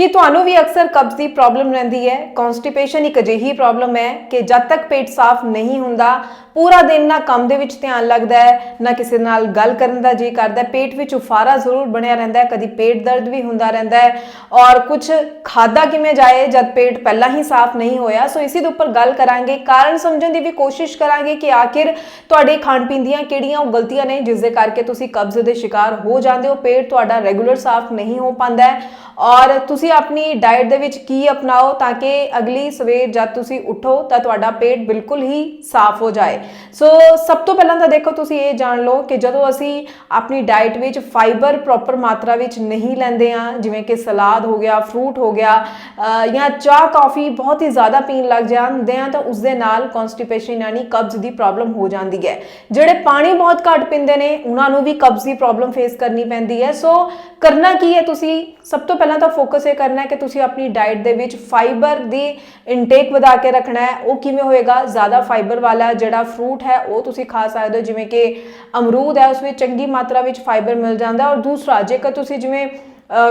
ਕਿ ਤੁਹਾਨੂੰ ਵੀ ਅਕਸਰ ਕਬਜ਼ ਦੀ ਪ੍ਰੋਬਲਮ ਰਹਿੰਦੀ ਹੈ? ਕਨਸਟੀਪੇਸ਼ਨ ਇੱਕ ਅਜਿਹੀ ਪ੍ਰੋਬਲਮ ਹੈ ਕਿ ਜਦ ਤੱਕ ਪੇਟ ਸਾਫ਼ ਨਹੀਂ ਹੁੰਦਾ ਪੂਰਾ ਦਿਨ ਨਾ ਕੰਮ ਦੇ ਵਿੱਚ ਧਿਆਨ ਲੱਗਦਾ ਹੈ, ਨਾ ਕਿਸੇ ਨਾਲ ਗੱਲ ਕਰਨ ਦਾ ਜੀ ਕਰਦਾ ਪੇਟ ਵਿੱਚ ਉਫਾਰਾ ਜ਼ਰੂਰ ਬਣਿਆ ਰਹਿੰਦਾ ਹੈ, ਕਦੀ ਪੇਟ ਦਰਦ ਵੀ ਹੁੰਦਾ ਰਹਿੰਦਾ ਹੈ ਔਰ ਕੁਝ ਖਾਦਾ ਕਿਵੇਂ ਜਾਏ ਜਦ ਪੇਟ ਪਹਿਲਾਂ ਹੀ ਸਾਫ਼ ਨਹੀਂ ਹੋਇਆ, ਸੋ ਇਸੇ ਦੇ ਉੱਪਰ ਗੱਲ ਕਰਾਂਗੇ। ਕਾਰਨ ਸਮਝਣ ਦੀ ਵੀ ਕੋਸ਼ਿਸ਼ ਕਰਾਂਗੇ ਕਿ ਆਖਿਰ ਤੁਹਾਡੇ ਖਾਣ ਪੀਣ ਦੀਆਂ ਕਿਹੜੀਆਂ ਉਹ ਗਲਤੀਆਂ ਨੇ ਜਿਸ ਦੇ ਕਰਕੇ ਤੁਸੀਂ ਕਬਜ਼ ਦੇ ਸ਼ਿਕਾਰ ਹੋ ਜਾਂਦੇ ਹੋ, ਪੇਟ ਤੁਹਾਡਾ ਰੈਗੂਲਰ ਸਾਫ਼ ਨਹੀਂ ਹੋ ਪਾਉਂਦਾ ਹੈ ਔਰ ਤੁਸੀਂ ਆਪਣੀ ਡਾਈਟ ਦੇ ਵਿੱਚ ਕੀ ਅਪਣਾਓ ਤਾਂ ਕਿ ਅਗਲੀ ਸਵੇਰ ਜਦ ਤੁਸੀਂ ਉਠੋ ਤਾਂ ਤੁਹਾਡਾ ਪੇਟ ਬਿਲਕੁਲ ਹੀ ਸਾਫ਼ ਹੋ ਜਾਏ। ਸੋ ਸਭ ਤੋਂ ਪਹਿਲਾਂ ਤਾਂ ਦੇਖੋ ਤੁਸੀਂ ਇਹ ਜਾਣ ਲਓ ਕਿ ਜਦੋਂ ਅਸੀਂ ਆਪਣੀ ਡਾਈਟ ਵਿੱਚ ਫਾਈਬਰ ਪ੍ਰੋਪਰ ਮਾਤਰਾ ਵਿੱਚ ਨਹੀਂ ਲੈਂਦੇ ਆ ਜਿਵੇਂ ਕਿ ਸਲਾਦ ਹੋ ਗਿਆ ਫਰੂਟ ਹੋ ਗਿਆ ਜਾਂ ਚਾਹ ਕਾਫੀ ਬਹੁਤ ਹੀ ਜ਼ਿਆਦਾ ਪੀਣ ਲੱਗ ਜਾਂਦੇ ਆ ਤਾਂ ਉਸ ਦੇ ਨਾਲ ਕਨਸਟੀਪੇਸ਼ਨ ਯਾਨੀ ਕਬਜ਼ ਦੀ ਪ੍ਰੋਬਲਮ ਹੋ ਜਾਂਦੀ ਹੈ। ਜਿਹੜੇ ਪਾਣੀ ਬਹੁਤ ਘੱਟ ਪੀਂਦੇ ਨੇ, ਉਹਨਾਂ ਨੂੰ ਵੀ ਕਬਜ਼ ਦੀ ਪ੍ਰੋਬਲਮ ਫੇਸ ਕਰਨੀ ਪੈਂਦੀ ਹੈ। ਸੋ ਕਰਨਾ ਕੀ ਹੈ ਤੁਸੀਂ? ਸਭ ਤੋਂ ਪਹਿਲਾਂ ਤਾਂ ਫੋਕਸ ਇਹ ਕਰਨਾ ਹੈ ਕਿ ਤੁਸੀਂ ਆਪਣੀ ਡਾਈਟ ਦੇ ਵਿੱਚ ਫਾਈਬਰ ਦੀ ਇਨਟੇਕ ਵਧਾ ਕੇ ਰੱਖਣਾ ਹੈ। ਉਹ ਕਿਵੇਂ ਹੋਏਗਾ? ਜ਼ਿਆਦਾ ਫਾਈਬਰ ਵਾਲਾ ਜਿਹੜਾ ਫਰੂਟ ਹੈ, ਉਹ ਤੁਸੀਂ ਖਾ ਸਕਦੇ ਹੋ, ਜਿਵੇਂ ਕਿ ਅਮਰੂਦ ਹੈ, ਉਸ ਵਿੱਚ ਚੰਗੀ ਮਾਤਰਾ ਵਿੱਚ ਫਾਈਬਰ ਮਿਲ ਜਾਂਦਾ ਔਰ ਦੂਸਰਾ, ਜੇਕਰ ਤੁਸੀਂ ਜਿਵੇਂ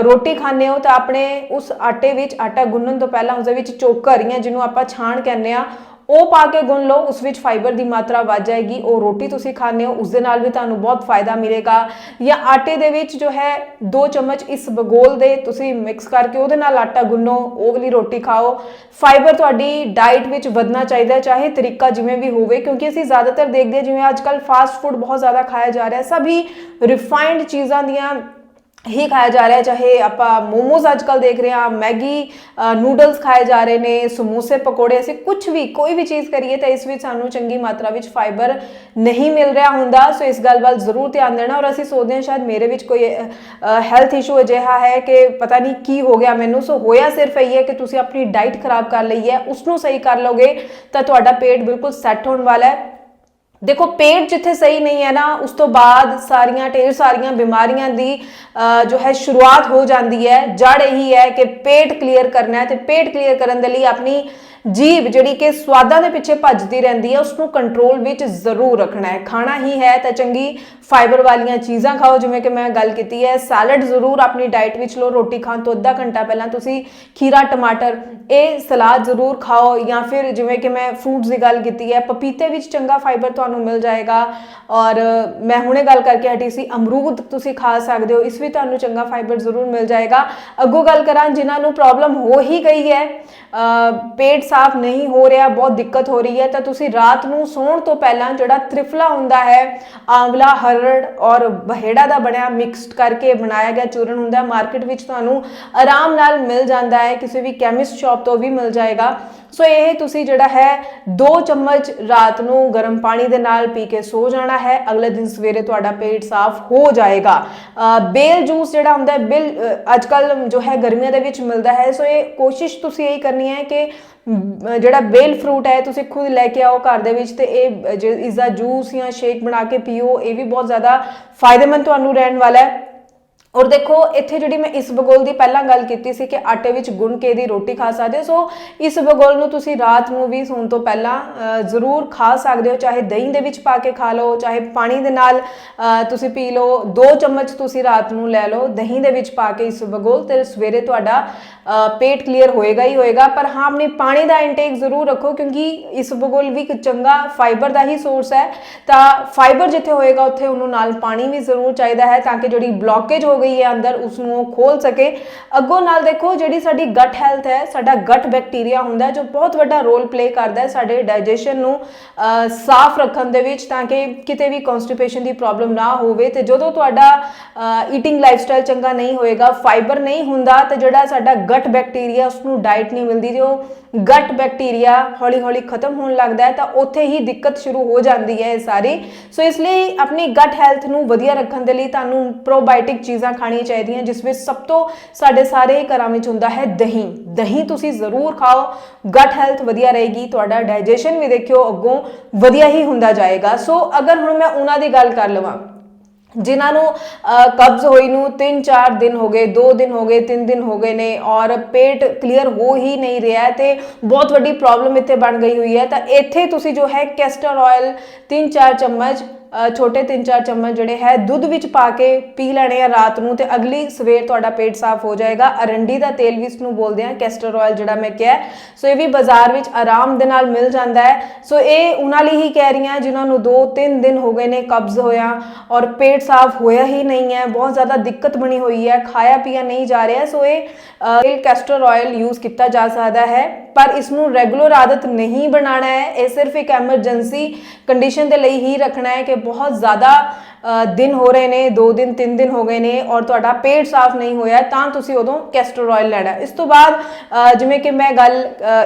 ਰੋਟੀ ਖਾਂਦੇ ਹੋ ਤਾਂ ਆਪਣੇ ਉਸ ਆਟੇ ਵਿੱਚ, ਆਟਾ ਗੁੰਨਣ ਤੋਂ ਪਹਿਲਾਂ ਉਸ ਦੇ ਵਿੱਚ ਚੋਕਰ, ਜਾਂ ਜਿਹਨੂੰ ਆਪਾਂ ਛਾਣ ਕਹਿੰਦੇ ਆ ਉਹ ਪਾ ਕੇ ਗੁੰਨ ਲਓ, ਉਸ ਵਿੱਚ ਫਾਈਬਰ ਦੀ ਮਾਤਰਾ ਵੱਧ ਜਾਏਗੀ, ਉਹ ਰੋਟੀ ਤੁਸੀਂ ਖਾਂਦੇ ਹੋ ਉਸ ਦੇ ਨਾਲ ਵੀ ਤੁਹਾਨੂੰ ਬਹੁਤ ਫਾਇਦਾ ਮਿਲੇਗਾ। ਜਾਂ ਆਟੇ ਦੇ ਵਿੱਚ ਜੋ ਹੈ 2 ਚਮਚ ਇਸ ਬਗੋਲ ਦੇ ਤੁਸੀਂ ਮਿਕਸ ਕਰਕੇ ਉਹਦੇ ਨਾਲ ਆਟਾ ਗੁੰਨੋ, ਉਹ ਵਾਲੀ ਰੋਟੀ ਖਾਓ। ਫਾਈਬਰ ਤੁਹਾਡੀ ਡਾਈਟ ਵਿੱਚ ਵਧਣਾ ਚਾਹੀਦਾ ਚਾਹੇ ਤਰੀਕਾ ਜਿਵੇਂ ਵੀ ਹੋਵੇ, ਕਿਉਂਕਿ ਅਸੀਂ ਜ਼ਿਆਦਾਤਰ ਦੇਖਦੇ ਜਿਵੇਂ ਅੱਜ ਕੱਲ ਫਾਸਟ ਫੂਡ ਬਹੁਤ ਜ਼ਿਆਦਾ ਖਾਇਆ ਜਾ ਰਿਹਾ ਹੈ, ਸਭੀ ਰਿਫਾਈਨਡ ਚੀਜ਼ਾਂ ਦੀਆਂ ਹੀ ਖਾਇਆ ਜਾ ਰਿਹਾ ਚਾਹੇ ਆਪਾਂ ਮੋਮੋਸ ਅੱਜ ਕੱਲ ਦੇਖ ਰਹੇ ਹਾਂ, ਮੈਗੀ ਨੂਡਲਸ ਖਾਏ ਜਾ ਰਹੇ ਨੇ, ਸਮੋਸੇ, ਪਕੌੜੇ, ਅਸੀਂ ਕੁਝ ਵੀ, ਕੋਈ ਵੀ ਚੀਜ਼ ਕਰੀਏ ਤਾਂ ਇਸ ਵਿੱਚ ਸਾਨੂੰ ਚੰਗੀ ਮਾਤਰਾ ਵਿੱਚ ਫਾਈਬਰ ਨਹੀਂ ਮਿਲ ਰਿਹਾ ਹੁੰਦਾ। ਸੋ ਇਸ ਗੱਲ ਵੱਲ ਜ਼ਰੂਰ ਧਿਆਨ ਦੇਣਾ ਔਰ ਅਸੀਂ ਸੋਚਦੇ ਹਾਂ ਸ਼ਾਇਦ ਮੇਰੇ ਵਿੱਚ ਕੋਈ ਹੈਲਥ ਇਸ਼ੂ ਅਜਿਹਾ ਹੈ ਕਿ ਪਤਾ ਨਹੀਂ ਕੀ ਹੋ ਗਿਆ ਮੈਨੂੰ। ਸੋ ਹੋਇਆ ਸਿਰਫ ਇਹ ਹੈ ਕਿ ਤੁਸੀਂ ਆਪਣੀ ਡਾਈਟ ਖਰਾਬ ਕਰ ਲਈ ਹੈ ਉਸ ਨੂੰ ਸਹੀ ਕਰ ਲਓਗੇ ਤਾਂ ਤੁਹਾਡਾ ਪੇਟ ਬਿਲਕੁਲ ਸੈੱਟ ਹੋਣ ਵਾਲਾ ਹੈ। ਦੇਖੋ, ਪੇਟ ਜਿੱਥੇ ਸਹੀ ਨਹੀਂ ਹੈ ਨਾ, ਉਸ ਤੋਂ ਬਾਅਦ ਸਾਰੀਆਂ ਢੇਰ ਸਾਰੀਆਂ ਬਿਮਾਰੀਆਂ ਦੀ ਜੋ ਹੈ ਸ਼ੁਰੂਆਤ ਹੋ ਜਾਂਦੀ ਹੈ। ਜੜ ਇਹੀ ਹੈ ਕਿ ਪੇਟ ਕਲੀਅਰ ਕਰਨਾ ਹੈ ਤੇ ਪੇਟ ਕਲੀਅਰ ਕਰਨ ਦੇ ਲਈ ਆਪਣੀ ਜੀਭ ਜਿਹੜੀ ਕਿ ਸਵਾਦਾਂ ਦੇ ਪਿੱਛੇ ਭੱਜਦੀ ਰਹਿੰਦੀ ਹੈ ਉਸ ਨੂੰ ਕੰਟਰੋਲ ਵਿੱਚ ਜ਼ਰੂਰ ਰੱਖਣਾ ਹੈ। ਖਾਣਾ ਹੀ ਹੈ ਤਾਂ ਚੰਗੀ ਫਾਈਬਰ ਵਾਲੀਆਂ ਚੀਜ਼ਾਂ ਖਾਓ ਜਿਵੇਂ ਕਿ ਮੈਂ ਗੱਲ ਕੀਤੀ ਹੈ ਸੈਲਡ ਜ਼ਰੂਰ ਆਪਣੀ ਡਾਈਟ ਵਿੱਚ ਲਓ ਰੋਟੀ ਖਾਣ ਤੋਂ ਅੱਧਾ ਘੰਟਾ ਪਹਿਲਾਂ ਤੁਸੀਂ ਖੀਰਾ ਟਮਾਟਰ ਇਹ ਸਲਾਦ ਜ਼ਰੂਰ ਖਾਓ ਜਾਂ ਫਿਰ ਜਿਵੇਂ ਕਿ ਮੈਂ ਫਰੂਟਸ ਦੀ ਗੱਲ ਕੀਤੀ ਹੈ ਪਪੀਤੇ ਵਿੱਚ ਚੰਗਾ ਫਾਈਬਰ ਤੁਹਾਨੂੰ ਮਿਲ ਜਾਏਗਾ। ਔਰ ਮੈਂ ਹੁਣੇ ਗੱਲ ਕਰਕੇ ਹਟੀ ਸੀ ਅਮਰੂਦ ਤੁਸੀਂ ਖਾ ਸਕਦੇ ਹੋ ਇਸ ਵਿੱਚ ਤੁਹਾਨੂੰ ਚੰਗਾ ਫਾਈਬਰ ਜ਼ਰੂਰ ਮਿਲ ਜਾਏਗਾ। ਅੱਗੋਂ ਗੱਲ ਕਰਾਂ ਜਿਨ੍ਹਾਂ ਨੂੰ ਪ੍ਰੋਬਲਮ ਹੋ ਹੀ ਗਈ ਹੈ ਅ, ਪੇਟ ਸਾਫ਼ ਨਹੀਂ ਹੋ ਰਿਹਾ, ਬਹੁਤ ਦਿੱਕਤ ਹੋ ਰਹੀ ਹੈ, ਤਾਂ ਤੁਸੀਂ ਰਾਤ ਨੂੰ ਸੌਣ ਤੋਂ ਪਹਿਲਾਂ ਜਿਹੜਾ ਤ੍ਰਿਫਲਾ ਹੁੰਦਾ ਹੈ, ਆਂਵਲਾ, ਹਰੜ ਔਰ ਬਹੇੜਾ ਦਾ ਬਣਿਆ ਮਿਕਸਡ ਕਰਕੇ ਬਣਾਇਆ ਗਿਆ ਚੂਰਨ ਹੁੰਦਾ ਮਾਰਕੀਟ ਵਿੱਚ ਤੁਹਾਨੂੰ ਆਰਾਮ ਨਾਲ ਮਿਲ ਜਾਂਦਾ ਹੈ, ਕਿਸੇ ਵੀ ਕੈਮਿਸਟ ਸ਼ਾਪ ਤੋਂ ਵੀ ਮਿਲ ਜਾਏਗਾ। ਸੋ ਇਹ ਤੁਸੀਂ ਜਿਹੜਾ ਹੈ 2 ਚਮਚ ਰਾਤ ਨੂੰ ਗਰਮ ਪਾਣੀ ਦੇ ਨਾਲ ਪੀ ਕੇ ਸੋ ਜਾਣਾ ਹੈ। ਅਗਲੇ ਦਿਨ ਸਵੇਰੇ ਤੁਹਾਡਾ ਪੇਟ ਸਾਫ਼ ਹੋ ਜਾਏਗਾ। ਬੇਲ ਜੂਸ ਜਿਹੜਾ ਹੁੰਦਾ ਹੈ, ਬਿਲ ਅੱਜ ਕੱਲ ਜੋ ਹੈ ਗਰਮੀਆਂ ਦੇ ਵਿੱਚ ਮਿਲਦਾ ਹੈ। ਸੋ ਇਹ ਕੋਸ਼ਿਸ਼ ਤੁਸੀਂ ਇਹੀ ਕਰਨੀ ਹੈ ਕਿ ਜਿਹੜਾ ਬੇਲ ਫਰੂਟ ਹੈ, ਤੁਸੀਂ ਖੁਦ ਲੈ ਕੇ ਆਓ ਘਰ ਦੇ ਵਿੱਚ ਤੇ ਇਹ ਜ- ਇਸ ਦਾ ਜੂਸ ਜਾਂ ਸ਼ੇਕ ਬਣਾ ਕੇ ਪੀਓ, ਇਹ ਵੀ ਬਹੁਤ ਜ਼ਿਆਦਾ ਫਾਇਦੇਮੰਦ ਤੁਹਾਨੂੰ ਰਹਿਣ ਵਾਲਾ ਹੈ। ਔਰ ਦੇਖੋ, ਇੱਥੇ ਜਿਹੜੀ ਮੈਂ ਇਸ ਬਗੋਲ ਦੀ ਪਹਿਲਾਂ ਗੱਲ ਕੀਤੀ ਸੀ ਕਿ ਆਟੇ ਵਿੱਚ ਗੁੰਨ ਕੇ ਦੀ ਰੋਟੀ ਖਾ ਸਕਦੇ ਹੋ। ਸੋ ਇਸ ਬਗੋਲ ਨੂੰ ਤੁਸੀਂ ਰਾਤ ਨੂੰ ਵੀ ਸੌਣ ਤੋਂ ਪਹਿਲਾਂ ਜ਼ਰੂਰ ਖਾ ਸਕਦੇ ਹੋ। ਚਾਹੇ ਦਹੀਂ ਦੇ ਵਿੱਚ ਪਾ ਕੇ ਖਾ ਲਓ, ਚਾਹੇ ਪਾਣੀ ਦੇ ਨਾਲ ਤੁਸੀਂ ਪੀ ਲਓ। 2 ਚਮਚ ਤੁਸੀਂ ਰਾਤ ਨੂੰ ਲੈ ਲਓ। ਦਹੀਂ ਦੇ ਵਿੱਚ ਪਾ ਕੇ ਇਸ ਬਗੋਲ ਤੇ ਸਵੇਰੇ ਤੁਹਾਡਾ ਪੇਟ ਕਲੀਅਰ ਹੋਏਗਾ ਹੀ ਹੋਏਗਾ। ਪਰ ਹਾਂ, ਆਪਣੇ ਪਾਣੀ ਦਾ ਇਨਟੇਕ ਜ਼ਰੂਰ ਰੱਖੋ ਕਿਉਂਕਿ ਇਸ ਬਗੋਲ ਵੀ ਇੱਕ ਚੰਗਾ ਫਾਈਬਰ ਦਾ ਹੀ ਸੋਰਸ ਹੈ। ਤਾਂ ਫਾਈਬਰ ਜਿੱਥੇ ਹੋਏਗਾ, ਉੱਥੇ ਉਹਨੂੰ ਨਾਲ ਪਾਣੀ ਵੀ ਜ਼ਰੂਰ ਚਾਹੀਦਾ ਹੈ ਤਾਂ ਕਿ ਜਿਹੜੀ ਬਲੌਕੇਜ ਹੋ ਗਈ ਹੈ ਅੰਦਰ ਉਸ ਨੂੰ ਉਹ ਖੋਲ ਸਕੇ। ਅੱਗੋਂ ਨਾਲ ਦੇਖੋ, ਜਿਹੜੀ ਸਾਡੀ ਗਟ ਹੈਲਥ ਹੈ, ਸਾਡਾ ਗਟ ਬੈਕਟੀਰੀਆ ਹੁੰਦਾ ਹੈ, ਜੋ ਬਹੁਤ ਵੱਡਾ ਰੋਲ ਪਲੇ ਕਰਦਾ ਹੈ ਸਾਡੇ ਡਾਈਜੈਸ਼ਨ ਨੂੰ ਸਾਫ਼ ਰੱਖਣ ਦੇ ਵਿੱਚ ਤਾਂ ਕਿ ਕਿਤੇ ਵੀ ਕਨਸਟੀਪੇਸ਼ਨ ਦੀ ਪ੍ਰੋਬਲਮ ਨਾ ਹੋਵੇ। ਤੇ ਜਦੋਂ ਤੁਹਾਡਾ ਈਟਿੰਗ ਲਾਈਫਸਟਾਈਲ ਚੰਗਾ ਨਹੀਂ ਹੋਏਗਾ ਫਾਈਬਰ ਨਹੀਂ ਹੁੰਦਾ, ਤੇ ਜਿਹੜਾ ਸਾਡਾ ਗਟ ਬੈਕਟੀਰੀਆ ਉਸ ਨੂੰ ਡਾਈਟ ਨਹੀਂ ਮਿਲਦੀ ਜੋ ਗਟ ਬੈਕਟੀਰੀਆ ਹੌਲੀ ਹੌਲੀ ਖਤਮ ਹੋਣ ਲੱਗਦਾ ਹੈ, ਤਾਂ ਉੱਥੇ ਹੀ ਦਿੱਕਤ ਸ਼ੁਰੂ ਹੋ ਜਾਂਦੀ ਹੈ ਇਹ ਸਾਰੀ। ਸੋ ਇਸ ਲਈ ਆਪਣੀ ਗਟ ਹੈਲਥ ਨੂੰ ਵਧੀਆ ਰੱਖਣ ਦੇ ਲਈ ਤੁਹਾਨੂੰ ਪ੍ਰੋਬਾਇਓਟਿਕ ਚੀਜ਼ਾਂ ਖਾਣੀਆਂ ਚਾਹੀਦੀਆਂ, ਜਿਸ ਵਿੱਚ ਸਭ ਤੋਂ ਸਾਡੇ ਸਾਰੇ ਘਰਾਂ ਵਿੱਚ ਹੁੰਦਾ ਹੈ ਦਹੀਂ। ਦਹੀਂ ਤੁਸੀਂ ਜ਼ਰੂਰ ਖਾਓ ਗਟ ਹੈਲਥ ਵਧੀਆ ਰਹੇਗੀ, ਤੁਹਾਡਾ ਡਾਈਜੈਸ਼ਨ ਵੀ ਦੇਖਿਓ, ਅੱਗੋਂ ਵਧੀਆ ਹੀ ਹੁੰਦਾ ਜਾਏਗਾ। ਸੋ ਅਗਰ ਹੁਣ ਮੈਂ ਉਹਨਾਂ ਦੀ ਗੱਲ ਕਰ ਲਵਾਂ, ਜਿਨ੍ਹਾਂ ਨੂੰ ਕਬਜ਼ ਹੋਈ ਨੂੰ 3-4 ਦਿਨ ਹੋ ਗਏ 2 ਦਿਨ ਹੋ ਗਏ 3 ਦਿਨ ਹੋ ਗਏ ਨੇ ਔਰ ਪੇਟ ਕਲੀਅਰ ਹੋ ਹੀ ਨਹੀਂ ਰਿਹਾ ਹੈ ਤੇ ਬਹੁਤ ਵੱਡੀ ਪ੍ਰੋਬਲਮ ਇੱਥੇ ਬਣ ਗਈ ਹੋਈ ਹੈ, ਤਾਂ ਇੱਥੇ ਤੁਸੀਂ ਜੋ ਹੈ ਕੈਸਟਰ ਆਇਲ 3-4 ਚਮਚ ਛੋਟੇ 3-4 ਚਮਚ ਜਿਹੜੇ ਹੈ, ਦੁੱਧ ਵਿੱਚ ਪਾ ਕੇ ਪੀ ਲੈਣੇ ਆ ਰਾਤ ਨੂੰ ਤੇ ਅਗਲੀ ਸਵੇਰ ਤੁਹਾਡਾ ਪੇਟ ਸਾਫ਼ ਹੋ ਜਾਏਗਾ। ਅਰੰਡੀ ਦਾ ਤੇਲ ਵੀ ਇਸ ਨੂੰ ਬੋਲਦੇ ਆ ਕੈਸਟਰ ਆਇਲ ਜਿਹੜਾ ਮੈਂ ਕਿਹਾ ਸੋ ਇਹ ਵੀ ਬਾਜ਼ਾਰ ਵਿੱਚ ਆਰਾਮ ਦੇ ਨਾਲ ਮਿਲ ਜਾਂਦਾ ਹੈ। ਸੋ ਇਹ ਉਹਨਾਂ ਲਈ ਹੀ ਕਹਿ ਰਹੀ ਹਾਂ, ਜਿਨ੍ਹਾਂ ਨੂੰ 2-3 ਦਿਨ ਹੋ ਗਏ ਨੇ ਕਬਜ਼ ਹੋਇਆ ਔਰ ਪੇਟ ਸਾਫ਼ ਹੋਇਆ ਹੀ ਨਹੀਂ ਹੈ, ਬਹੁਤ ਜ਼ਿਆਦਾ ਦਿੱਕਤ ਬਣੀ ਹੋਈ ਹੈ ਖਾਇਆ ਪੀਆ ਨਹੀਂ ਜਾ ਰਿਹਾ। ਸੋ ਇਹ ਤੇਲ ਕੈਸਟਰ ਆਇਲ ਯੂਜ਼ ਕੀਤਾ ਜਾ ਸਕਦਾ ਹੈ। ਪਰ ਇਸ ਨੂੰ ਰੈਗੂਲਰ ਆਦਤ ਨਹੀਂ ਬਣਾਉਣਾ ਹੈ। ਇਹ ਸਿਰਫ ਇੱਕ ਐਮਰਜੈਂਸੀ ਕੰਡੀਸ਼ਨ ਦੇ ਲਈ ਹੀ ਰੱਖਣਾ ਹੈ ਕਿ ਬਹੁਤ ਜ਼ਿਆਦਾ ਦਿਨ ਹੋ ਰਹੇ ਨੇ 2 ਦਿਨ 3 ਦਿਨ ਹੋ ਗਏ ਨੇ ਔਰ ਤੁਹਾਡਾ ਪੇਟ ਸਾਫ਼ ਨਹੀਂ ਹੋਇਆ ਤਾਂ ਤੁਸੀਂ ਉਦੋਂ ਕੈਸਟਰ ਆਇਲ ਲੈਣਾ ਇਸ ਤੋਂ ਬਾਅਦ ਜਿਵੇਂ ਕਿ ਮੈਂ ਗੱਲ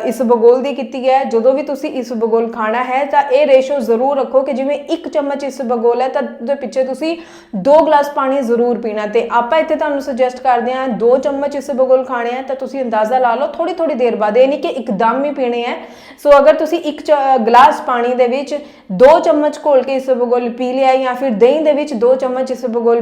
ਇਸ ਬਗੋਲ ਦੀ ਕੀਤੀ ਹੈ, ਜਦੋਂ ਵੀ ਤੁਸੀਂ ਇਸ ਬਗੋਲ ਖਾਣਾ ਹੈ, ਤਾਂ ਇਹ ਰੇਸ਼ੋ ਜ਼ਰੂਰ ਰੱਖੋ ਕਿ ਜਿਵੇਂ ਇੱਕ ਚਮਚ ਇਸ ਬਗੋਲ ਹੈ, ਤਾਂ ਉਹਦੇ ਪਿੱਛੇ ਤੁਸੀਂ 2 ਗਲਾਸ ਪਾਣੀ ਜ਼ਰੂਰ ਪੀਣਾ ਤੇ ਆਪਾਂ ਇੱਥੇ ਤੁਹਾਨੂੰ ਸੁਜੈਸਟ ਕਰਦੇ ਹਾਂ 2 ਚਮਚ ਇਸ ਬਗੋਲ ਖਾਣੇ ਹੈ, ਤਾਂ ਤੁਸੀਂ ਅੰਦਾਜ਼ਾ ਲਾ ਲਓ ਥੋੜੀ ਥੋੜੀ ਦੇਰ ਬਾਅਦ, ਇਹ ਨਹੀਂ ਕਿ ਇੱਕਦਮ ਹੀ ਪੀਣੇ ਹੈ। ਸੋ ਅਗਰ ਤੁਸੀਂ ਇੱਕ ਚ- ਗਲਾਸ ਪਾਣੀ ਦੇ ਵਿੱਚ 2 ਚਮਚ ਘੋਲ ਕੇ ਇਸ ਬਗੋਲ ਪੀ ਲਿਆ ਜਾਂ ਫਿਰ ਦਹੀਂ ਦੇ ਵਿੱਚ 2 ਚਮਚ ਇਸ ਬਗੋਲ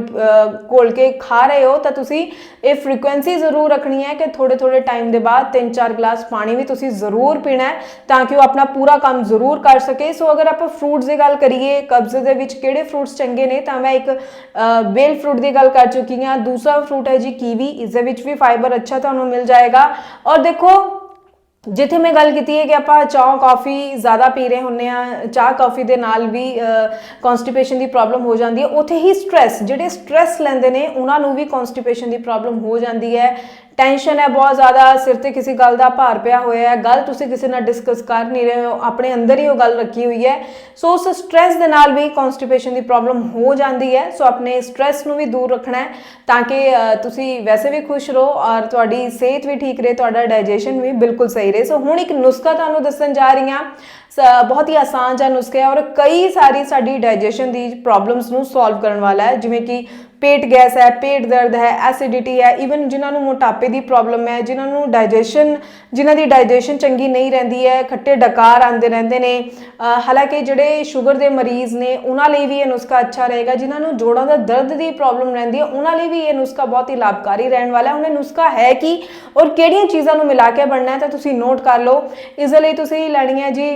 ਘੋਲ ਕੇ ਖਾ ਰਹੇ ਹੋ, ਤਾਂ ਤੁਸੀਂ ਇਹ ਫ੍ਰੀਕੁਐਂਸੀ ਜ਼ਰੂਰ ਰੱਖਣੀ ਹੈ ਕਿ ਥੋੜੇ ਥੋੜੇ ਟਾਈਮ ਦੇ ਬਾਅਦ 3-4 ਗਲਾਸ ਪਾਣੀ ਵੀ ਤੁਸੀਂ ਜ਼ਰੂਰ ਪੀਣਾ ਹੈ, ਤਾਂ ਕਿ ਉਹ ਆਪਣਾ ਪੂਰਾ ਕੰਮ ਜ਼ਰੂਰ ਕਰ ਸਕੇ। ਸੋ ਅਗਰ ਆਪਾਂ ਫਰੂਟਸ ਦੀ ਗੱਲ ਕਰੀਏ, ਕਬਜ਼ ਦੇ ਵਿੱਚ ਕਿਹੜੇ ਫਰੂਟਸ ਚੰਗੇ ਨੇ, ਤਾਂ ਮੈਂ ਇੱਕ ਬੇਲ ਫਰੂਟ ਦੀ ਗੱਲ ਕਰ ਚੁੱਕੀ ਹਾਂ। ਦੂਸਰਾ ਫਰੂਟ ਹੈ ਜੀ ਕੀਵੀ, ਇਸ ਦੇ ਵਿੱਚ ਵੀ ਫਾਈਬਰ ਅੱਛਾ ਤੁਹਾਨੂੰ ਮਿਲ ਜਾਏਗਾ। ਔਰ ਦੇਖੋ ਜਿੱਥੇ ਮੈਂ ਗੱਲ ਕੀਤੀ ਹੈ ਕਿ ਆਪਾਂ ਚਾਹ ਕਾਫੀ ਜ਼ਿਆਦਾ ਪੀ ਰਹੇ ਹੁੰਨੇ ਆ ਚਾਹ ਕਾਫੀ ਦੇ ਨਾਲ ਵੀ ਕਨਸਟੀਪੇਸ਼ਨ ਦੀ ਪ੍ਰੋਬਲਮ ਹੋ ਜਾਂਦੀ ਹੈ। ਉਥੇ ਹੀ ਸਟ्रेस ਜਿਹੜੇ ਸਟ्रेस ਲੈਂਦੇ ਨੇ, ਉਹਨਾਂ ਨੂੰ ਵੀ ਕਨਸਟੀਪੇਸ਼ਨ ਦੀ ਪ੍ਰੋਬਲਮ ਹੋ ਜਾਂਦੀ ਹੈ। ਟੈਨਸ਼ਨ ਹੈ, ਬਹੁਤ ਜ਼ਿਆਦਾ ਸਿਰ ਤੇ ਕਿਸੇ ਗੱਲ ਦਾ ਭਾਰ ਪਿਆ ਹੋਇਆ ਹੈ। ਗੱਲ ਤੁਸੀਂ ਕਿਸੇ ਨਾਲ ਡਿਸਕਸ ਕਰ ਨਹੀਂ ਰਹੇ ਹੋ, ਆਪਣੇ ਅੰਦਰ ਹੀ ਉਹ ਗੱਲ ਰੱਖੀ ਹੋਈ ਹੈ। ਸੋ ਉਸ ਸਟ्रेस ਦੇ ਨਾਲ ਵੀ ਕਨਸਟੀਪੇਸ਼ਨ ਦੀ ਪ੍ਰੋਬਲਮ ਹੋ ਜਾਂਦੀ ਹੈ। ਸੋ ਆਪਣੇ ਸਟ्रेस ਨੂੰ ਵੀ ਦੂਰ ਰੱਖਣਾ ਹੈ ਤਾਂ ਕਿ ਤੁਸੀਂ ਵੈਸੇ ਵੀ ਖੁਸ਼ ਰਹੋ ਔਰ ਤੁਹਾਡੀ ਸਿਹਤ ਵੀ ਠੀਕ ਰਹੇ, ਤੁਹਾਡਾ ਡਾਈਜੈਸ਼ਨ ਵੀ ਬਿਲਕੁਲ ਸਹੀ ਰਹੇ। ਸੋ ਹੁਣ ਇੱਕ ਨੁਸਖਾ ਤੁਹਾਨੂੰ ਦੱਸਣ ਜਾ ਰਹੀ ਹਾਂ। ਬਹੁਤ ਹੀ ਆਸਾਨ ਜਿਹਾ ਨੁਸਖਾ ਹੈ ਔਰ ਕਈ ਸਾਰੀ ਸਾਡੀ ਡਾਈਜੈਸ਼ਨ ਦੀ ਪ੍ਰੋਬਲਮਸ ਨੂੰ ਸੋਲਵ ਕਰਨ ਵਾਲਾ ਹੈ। ਜਿਵੇਂ ਕਿ ਪੇਟ ਗੈਸ ਹੈ, ਪੇਟ ਦਰਦ ਹੈ ਐਸਿਡਿਟੀ ਹੈ ਇਵਨ ਜਿਨ੍ਹਾਂ ਨੂੰ ਮੋਟਾਪੇ ਦੀ ਪ੍ਰੋਬਲਮ ਹੈ, ਜਿਨ੍ਹਾਂ ਨੂੰ ਡਾਈਜੈਸ਼ਨ ਜਿਨ੍ਹਾਂ ਦੀ ਡਾਈਜੈਸ਼ਨ ਚੰਗੀ ਨਹੀਂ ਰਹਿੰਦੀ ਹੈ, ਖੱਟੇ ਡਕਾਰ ਆਉਂਦੇ ਰਹਿੰਦੇ ਨੇ ਹਾਲਾਂਕਿ ਜਿਹੜੇ ਸ਼ੂਗਰ ਦੇ ਮਰੀਜ਼ ਨੇ, ਉਹਨਾਂ ਲਈ ਵੀ ਇਹ ਨੁਸਖਾ ਅੱਛਾ ਰਹੇਗਾ, ਜਿਨ੍ਹਾਂ ਨੂੰ ਜੋੜਾਂ ਦਾ ਦਰਦ ਦੀ ਪ੍ਰੋਬਲਮ ਰਹਿੰਦੀ ਹੈ, ਉਹਨਾਂ ਲਈ ਵੀ ਇਹ ਨੁਸਖਾ ਬਹੁਤ ਹੀ ਲਾਭਕਾਰੀ ਰਹਿਣ ਵਾਲਾ ਹੈ। ਹੁਣ ਨੁਸਖਾ ਹੈ ਕੀ ਔਰ ਕਿਹੜੀਆਂ ਚੀਜ਼ਾਂ ਨੂੰ ਮਿਲਾ ਕੇ ਬਣਨਾ ਹੈ, ਤਾਂ ਤੁਸੀਂ ਨੋਟ ਕਰ ਲਓ। ਇਸ ਲਈ ਤੁਸੀਂ ਲੈਣੀ ਹੈ ਜੀ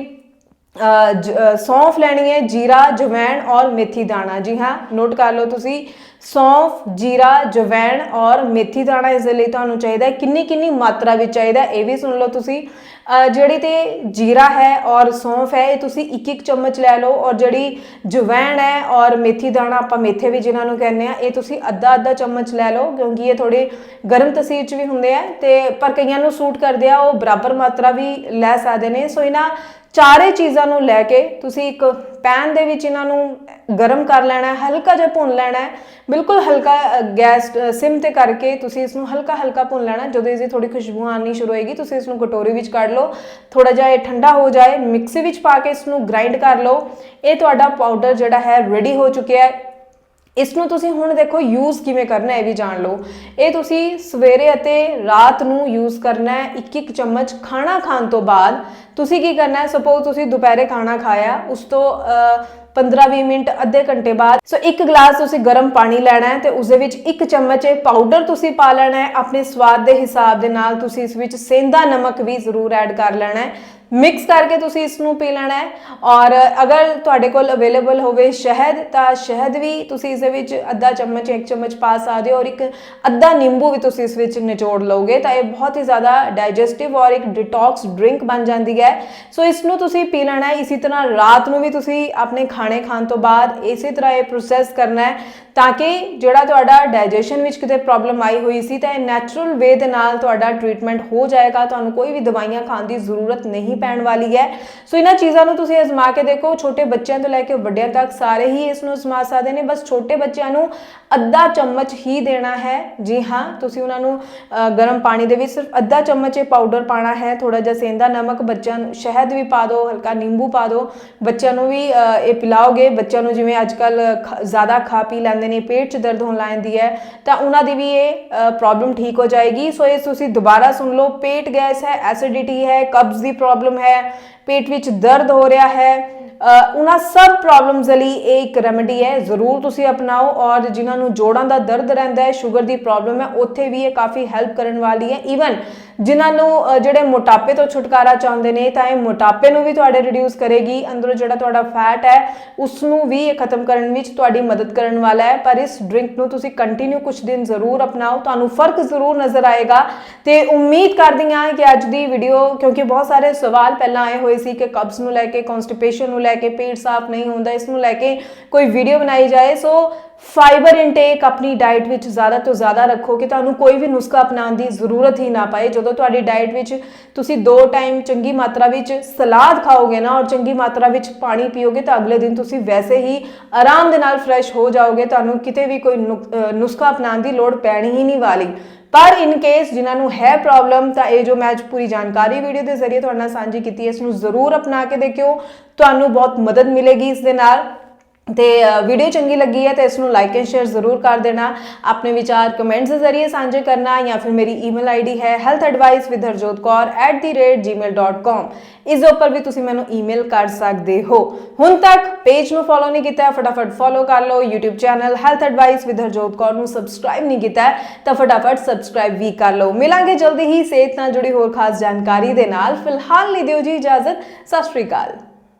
ਸੌਂਫ ਲੈਣੀ ਹੈ ਜੀਰਾ ਜਵੈਣ ਔਰ ਮੇਥੀ ਦਾਣਾ। ਜੀ ਹਾਂ ਨੋਟ ਕਰ ਲਓ ਤੁਸੀਂ ਸੌਂਫ ਜੀਰਾ ਜਵੈਣ ਔਰ ਮੇਥੀ ਦਾਣਾ ਇਸ ਦੇ ਲਈ ਤੁਹਾਨੂੰ ਚਾਹੀਦਾ ਹੈ। ਕਿੰਨੀ ਕਿੰਨੀ ਮਾਤਰਾ ਵਿੱਚ ਚਾਹੀਦਾ ਇਹ ਵੀ ਸੁਣ ਲਓ ਤੁਸੀਂ। ਅ, ਜਿਹੜੀ ਤੇ ਜੀਰਾ ਹੈ ਔਰ ਸੌਂਫ ਹੈ ਇਹ ਤੁਸੀਂ ਇੱਕ ਇੱਕ ਚਮਚ ਲੈ ਲਓ ਔਰ ਜਿਹੜੀ ਜਵੈਣ ਹੈ ਔਰ ਮੇਥੀ ਦਾਣਾ ਆਪਾਂ ਮੇਥੇ ਵੀ ਜਿਨ੍ਹਾਂ ਨੂੰ ਕਹਿੰਦੇ ਆ ਇਹ ਤੁਸੀਂ ਅੱਧਾ ਅੱਧਾ ਚਮਚ ਲੈ ਲਓ ਕਿਉਂਕਿ ਇਹ ਥੋੜੇ ਗਰਮ ਤਸੀਰ ਚ ਵੀ ਹੁੰਦੇ ਆ। ਤੇ ਪਰ ਕਈਆਂ ਨੂੰ ਸੂਟ ਕਰਦੇ ਆ ਉਹ ਬਰਾਬਰ ਮਾਤਰਾ ਵੀ ਲੈ ਸਕਦੇ ਨੇ। ਸੋ ਇਹਨਾਂ ਚਾਰੇ ਚੀਜ਼ਾਂ ਨੂੰ ਲੈ ਕੇ ਤੁਸੀਂ ਇੱਕ ਪੈਨ ਦੇ ਵਿੱਚ ਇਹਨਾਂ ਨੂੰ ਗਰਮ ਕਰ ਲੈਣਾ ਹੈ, ਹਲਕਾ ਜਿਹਾ ਭੁੰਨ ਲੈਣਾ ਹੈ। ਬਿਲਕੁਲ ਹਲਕਾ ਗੈਸ ਸਿਮ ਤੇ ਕਰਕੇ ਤੁਸੀਂ ਇਸ ਨੂੰ ਹਲਕਾ ਹਲਕਾ ਭੁੰਨ ਲੈਣਾ ਜਦੋਂ ਇਸ ਦੀ ਥੋੜੀ ਖੁਸ਼ਬੂ ਆਉਣੀ ਸ਼ੁਰੂ ਹੋਏਗੀ, ਤੁਸੀਂ ਇਸ ਨੂੰ ਕਟੋਰੀ ਵਿੱਚ ਕੱਢ ਲਓ। ਥੋੜਾ ਜਿਹਾ ਇਹ ਠੰਡਾ ਹੋ ਜਾਏ, ਮਿਕਸੀ ਵਿੱਚ ਪਾ ਕੇ ਇਸ ਨੂੰ ਗ੍ਰਾਈਂਡ ਕਰ ਲਓ। ਇਹ ਤੁਹਾਡਾ ਪਾਊਡਰ ਜਿਹੜਾ ਹੈ ਰੈਡੀ ਹੋ ਚੁੱਕਿਆ ਹੈ। ਇਸ ਨੂੰ ਤੁਸੀਂ ਹੁਣ ਦੇਖੋ ਯੂਜ਼ ਕਿਵੇਂ ਕਰਨਾ ਹੈ, ਇਹ ਵੀ ਜਾਣ ਲਓ। ਇਹ ਤੁਸੀਂ ਸਵੇਰੇ ਅਤੇ ਰਾਤ ਨੂੰ ਯੂਜ਼ ਕਰਨਾ ਹੈ ਇੱਕ ਇੱਕ ਚਮਚ ਖਾਣਾ ਖਾਣ ਤੋਂ ਬਾਅਦ। ਤੁਸੀਂ ਕੀ ਕਰਨਾ ਹੈ ਸਪੋਜ਼ ਤੁਸੀਂ ਦੁਪਹਿਰੇ ਖਾਣਾ ਖਾਇਆ, ਉਸ ਤੋਂ 15-20 ਮਿੰਟ, ਅੱਧੇ ਘੰਟੇ ਬਾਅਦ, ਸੋ ਇੱਕ ਗਲਾਸ ਤੁਸੀਂ ਗਰਮ ਪਾਣੀ ਲੈਣਾ ਹੈ ਤੇ ਉਸ ਦੇ ਵਿੱਚ ਇੱਕ ਚਮਚ ਇਹ ਪਾਊਡਰ ਤੁਸੀਂ ਪਾ ਲੈਣਾ ਹੈ। ਆਪਣੇ ਸਵਾਦ ਦੇ ਹਿਸਾਬ ਦੇ ਨਾਲ ਤੁਸੀਂ ਇਸ ਵਿੱਚ ਸੇਂਦਾ ਨਮਕ ਵੀ ਜ਼ਰੂਰ ਐਡ ਕਰ ਲੈਣਾ ਹੈ। ਮਿਕਸ ਕਰਕੇ ਤੁਸੀਂ ਇਸ ਨੂੰ ਪੀ ਲੈਣਾ ਹੈ। ਔਰ ਅਗਰ ਤੁਹਾਡੇ ਕੋਲ ਅਵੇਲੇਬਲ ਹੋਵੇ ਸ਼ਹਿਦ, ਤਾਂ ਸ਼ਹਿਦ ਵੀ ਤੁਸੀਂ ਇਸ ਦੇ ਵਿੱਚ ਅੱਧਾ ਚਮਚ, ਇੱਕ ਚਮਚ ਪਾ ਸਕਦੇ ਹੋ। ਔਰ ਇੱਕ ਅੱਧਾ ਨਿੰਬੂ ਵੀ ਤੁਸੀਂ ਇਸ ਵਿੱਚ ਨਿਚੋੜ ਲਓਗੇ, ਤਾਂ ਇਹ ਬਹੁਤ ਹੀ ਜ਼ਿਆਦਾ ਡਾਈਜੈਸਟਿਵ ਔਰ ਇੱਕ ਡਿਟੌਕਸ ਡਰਿੰਕ ਬਣ ਜਾਂਦੀ ਹੈ। ਸੋ ਇਸ ਨੂੰ ਤੁਸੀਂ ਪੀ ਲੈਣਾ ਹੈ। ਇਸੇ ਤਰ੍ਹਾਂ ਰਾਤ ਨੂੰ ਵੀ ਤੁਸੀਂ ਆਪਣੇ ਖਾਣੇ ਖਾਣ ਤੋਂ ਬਾਅਦ ਇਸੇ ਤਰ੍ਹਾਂ ਇਹ ਪ੍ਰੋਸੈਸ ਕਰਨਾ ਹੈ। ਤਾਂ ਕਿ ਜਿਹੜਾ ਤੁਹਾਡਾ ਡਾਈਜੈਸ਼ਨ ਵਿੱਚ ਕਿਤੇ ਪ੍ਰੋਬਲਮ ਆਈ ਹੋਈ ਸੀ ਤਾਂ ਇਹ ਨੈਚੁਰਲ ਵੇ ਦੇ ਨਾਲ ਤੁਹਾਡਾ ਟ੍ਰੀਟਮੈਂਟ ਹੋ ਜਾਏਗਾ। ਤੁਹਾਨੂੰ ਕੋਈ ਵੀ ਦਵਾਈਆਂ ਖਾਣ ਦੀ ਜ਼ਰੂਰਤ ਨਹੀਂ ਪੈਣ ਵਾਲੀ ਹੈ। ਸੋ ਇਹਨਾਂ ਚੀਜ਼ਾਂ ਨੂੰ ਤੁਸੀਂ ਅਜ਼ਮਾ ਕੇ ਦੇਖੋ। ਛੋਟੇ ਬੱਚਿਆਂ ਤੋਂ ਲੈ ਕੇ ਵੱਡਿਆਂ ਤੱਕ ਸਾਰੇ ਹੀ ਇਸ ਨੂੰ ਅਜ਼ਮਾ ਸਕਦੇ ਨੇ। ਬਸ ਛੋਟੇ ਬੱਚਿਆਂ ਨੂੰ ਅੱਧਾ ਚਮਚ ਹੀ ਦੇਣਾ ਹੈ। ਜੀ ਹਾਂ, ਤੁਸੀਂ ਉਹਨਾਂ ਨੂੰ ਗਰਮ ਪਾਣੀ ਦੇ ਵਿੱਚ ਸਿਰਫ ਅੱਧਾ ਚਮਚ ਇਹ ਪਾਊਡਰ ਪਾਣਾ ਹੈ। ਥੋੜਾ ਜਿਹਾ ਸੇਂਦਾ ਨਮਕ ਬੱਚਿਆਂ ਨੂੰ ਸ਼ਹਿਦ ਵੀ ਪਾ ਦਿਓ, ਹਲਕਾ ਨਿੰਬੂ ਪਾ ਦਿਓ। ਬੱਚਿਆਂ ਨੂੰ ਵੀ ਇਹ ਪਿਲਾਓਗੇ। ਬੱਚਿਆਂ ਨੂੰ ਜਿਵੇਂ ਅੱਜ ਕੱਲ ਜ਼ਿਆਦਾ ਖਾ ਪੀ ਲੈਂਦੇ ਨੇ, ਪੇਟ 'ਚ ਦਰਦ ਹੋਣ ਲੱਗ ਜਾਂਦੀ ਹੈ, ਤਾਂ ਉਹਨਾਂ ਦੀ ਵੀ ਇਹ ਪ੍ਰੋਬਲਮ ਠੀਕ ਹੋ ਜਾਏਗੀ। ਸੋ ਇਹ ਤੁਸੀਂ ਦੁਬਾਰਾ ਸੁਣ ਲਓ, ਪੇਟ ਗੈਸ ਹੈ ਐਸਿਡਿਟੀ ਹੈ ਕਬਜ਼ ਦੀ ਪ੍ਰੋਬਲਮ ਹੈ, ਪੇਟ ਵਿੱਚ ਦਰਦ ਹੋ ਰਿਹਾ ਹੈ ਉਹਨਾਂ ਸਭ ਪ੍ਰੋਬਲਮਸ ਲਈ ਇਹ ਇੱਕ ਰੈਮਡੀ ਹੈ, ਜ਼ਰੂਰ ਤੁਸੀਂ ਅਪਣਾਓ ਔਰ ਜਿਨ੍ਹਾਂ ਨੂੰ ਜੋੜਾਂ ਦਾ ਦਰਦ ਰਹਿੰਦਾ ਹੈ ਸ਼ੂਗਰ ਦੀ ਪ੍ਰੋਬਲਮ ਹੈ, ਉੱਥੇ ਵੀ ਇਹ ਕਾਫੀ ਹੈਲਪ ਕਰਨ ਵਾਲੀ ਹੈ। ਈਵਨ ਜਿਨ੍ਹਾਂ ਨੂੰ ਅ, ਜਿਹੜੇ ਮੋਟਾਪੇ ਤੋਂ ਛੁਟਕਾਰਾ ਚਾਹੁੰਦੇ ਨੇ ਤਾਂ ਇਹ ਮੋਟਾਪੇ ਨੂੰ ਵੀ ਤੁਹਾਡੇ ਰਿਡਿਊਸ ਕਰੇਗੀ। ਅੰਦਰੋਂ ਜਿਹੜਾ ਤੁਹਾਡਾ ਫੈਟ ਹੈ ਉਸ ਨੂੰ ਵੀ ਇਹ ਖਤਮ ਕਰਨ ਵਿੱਚ ਤੁਹਾਡੀ ਮਦਦ ਕਰਨ ਵਾਲਾ ਹੈ। ਪਰ ਇਸ ਡਰਿੰਕ ਨੂੰ ਤੁਸੀਂ ਕੰਟੀਨਿਊ ਕੁਝ ਦਿਨ ਜ਼ਰੂਰ ਅਪਣਾਓ। ਤੁਹਾਨੂੰ ਫ਼ਰਕ ਜ਼ਰੂਰ ਨਜ਼ਰ ਆਏਗਾ। ਤੇ ਉਮੀਦ ਕਰਦੀ ਹਾਂ ਕਿ ਅੱਜ ਦੀ ਵੀਡੀਓ ਕਿਉਂਕਿ ਬਹੁਤ ਸਾਰੇ ਸਵਾਲ ਪਹਿਲਾਂ ਆਏ ਹੋਏ ਸੀ ਕਿ ਕਬਜ਼ ਨੂੰ ਲੈ ਕੇ ਕਨਸਟੀਪੇਸ਼ਨ ਨੂੰ ਲੈ ਕੇ ਪੇਟ ਸਾਫ਼ ਨਹੀਂ ਹੁੰਦਾ ਇਸ ਨੂੰ ਲੈ ਕੇ ਕੋਈ ਵੀਡੀਓ ਬਣਾਈ ਜਾਏ। ਸੋ ਫਾਈਬਰ ਇਨਟੇਕ ਆਪਣੀ ਡਾਈਟ ਵਿੱਚ ਜ਼ਿਆਦਾ ਤੋਂ ਜ਼ਿਆਦਾ ਰੱਖੋ ਕਿ ਤੁਹਾਨੂੰ ਕੋਈ ਵੀ ਨੁਸਖਾ ਅਪਣਾਉਣ ਦੀ ਜ਼ਰੂਰਤ ਹੀ ਨਾ ਪਏ। ਜਦੋਂ ਤੁਹਾਡੀ ਡਾਈਟ ਵਿੱਚ ਤੁਸੀਂ ਦੋ ਟਾਈਮ ਚੰਗੀ ਮਾਤਰਾ ਵਿੱਚ ਸਲਾਦ ਖਾਓਗੇ ਨਾ ਔਰ ਚੰਗੀ ਮਾਤਰਾ ਵਿੱਚ ਪਾਣੀ ਪੀਓਗੇ ਤਾਂ ਅਗਲੇ ਦਿਨ ਤੁਸੀਂ ਵੈਸੇ ਹੀ ਆਰਾਮ ਦੇ ਨਾਲ ਫਰੈਸ਼ ਹੋ ਜਾਓਗੇ, ਤੁਹਾਨੂੰ ਕਿਤੇ ਵੀ ਕੋਈ ਨੁਸਖਾ ਅਪਣਾਉਣ ਦੀ ਲੋੜ ਪੈਣੀ ਹੀ ਨਹੀਂ ਵਾਲੀ। ਪਰ ਇਨ ਕੇਸ ਜਿਨ੍ਹਾਂ ਨੂੰ ਹੈ ਪ੍ਰੋਬਲਮ ਤਾਂ ਇਹ ਜੋ ਮੈਂ ਅੱਜ ਪੂਰੀ ਜਾਣਕਾਰੀ ਵੀਡੀਓ ਦੇ ਜ਼ਰੀਏ ਤੁਹਾਡੇ ਨਾਲ ਸਾਂਝੀ ਕੀਤੀ ਹੈ, ਇਸ ਨੂੰ ਜ਼ਰੂਰ ਅਪਣਾ ਕੇ ਦੇਖਿਓ। ਤੁਹਾਨੂੰ ਬਹੁਤ ਮਦਦ ਮਿਲੇਗੀ ਇਸ ਦੇ ਨਾਲ। ਤੇ ਵੀਡੀਓ ਚੰਗੀ ਲੱਗੀ ਹੈ ਤਾਂ ਇਸ ਨੂੰ ਲਾਈਕ ਐਂਡ ਸ਼ੇਅਰ ਜ਼ਰੂਰ ਕਰ ਦੇਣਾ। ਆਪਣੇ ਵਿਚਾਰ ਕਮੈਂਟਸ ਦੇ ਜ਼ਰੀਏ ਸਾਂਝੇ ਕਰਨਾ ਜਾਂ ਫਿਰ ਮੇਰੀ ਈਮੇਲ ਆਈਡੀ ਹੈ healthadvice.harjotkaur@the@gmail.com ਇਸ ਦੇ ਉੱਪਰ ਵੀ ਤੁਸੀਂ ਮੈਨੂੰ ਈਮੇਲ ਕਰ ਸਕਦੇ ਹੋ। ਹੁਣ ਤੱਕ ਪੇਜ ਨੂੰ ਫੋਲੋ ਨਹੀਂ ਕੀਤਾ, ਫਟਾਫਟ ਫੋਲੋ ਕਰ ਲਓ। YouTube channel health advice with Harjot Kaur ਨੂੰ ਸਬਸਕ੍ਰਾਈਬ ਨਹੀਂ ਕੀਤਾ, ਤਾਂ ਫਟਾਫਟ ਸਬਸਕ੍ਰਾਈਬ ਵੀ ਕਰ ਲਓ। ਮਿਲਾਂਗੇ ਜਲਦੀ ਹੀ ਸਿਹਤ ਨਾਲ ਜੁੜੀ ਹੋਰ ਖਾਸ ਜਾਣਕਾਰੀ ਦੇ ਨਾਲ। ਫਿਲਹਾਲ ਲਈ ਦਿਓ ਜੀ ਇਜਾਜ਼ਤ। ਸਤਿ ਸ਼੍ਰੀ ਅਕਾਲ।